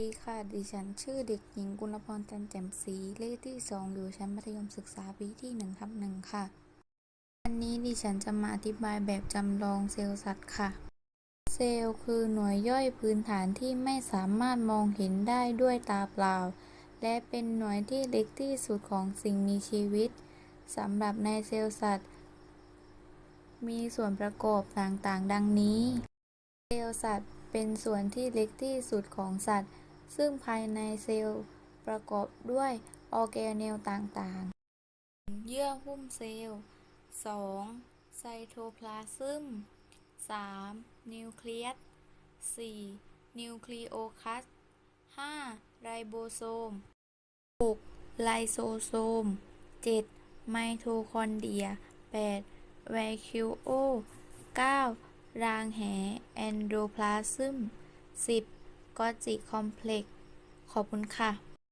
ดีค่ะ ดิฉันชื่อเด็กหญิงกุลพรจันแจ่มศรีเลขที่ 2 อยู่ชั้นมัธยมศึกษาปีที่1ทับหนึ่งค่ะ วันนี้ดิฉันจะมาอธิบายแบบจำลองเซลล์สัตว์ค่ะ เซลล์คือหน่วยย่อยพื้นฐานที่ไม่สามารถมองเห็นได้ด้วยตาเปล่า และเป็นหน่วยที่เล็กที่สุดของสิ่งมีชีวิตสำหรับในเซลล์สัตว์ มีส่วนประกอบต่างๆ ดังนี้ เซลล์สัตว์เป็นส่วนที่เล็กที่สุดของสัตว์ ซึ่งภายในเซลล์ประกอบด้วยออร์แกเนลต่างๆ เยื่อหุ้มเซลล์ 2. ไซโทพลาซึม 3. นิวเคลียส 4. นิวคลีโอคัส 5. ไรโบโซม 6. ไลโซโซม 7. ไมโทคอนเดีย 8. ไวคิวโอ 9. รางแหแอนโดพลาซึม 10. ก็จิคอมเพล็กซ์ขอบคุณค่ะ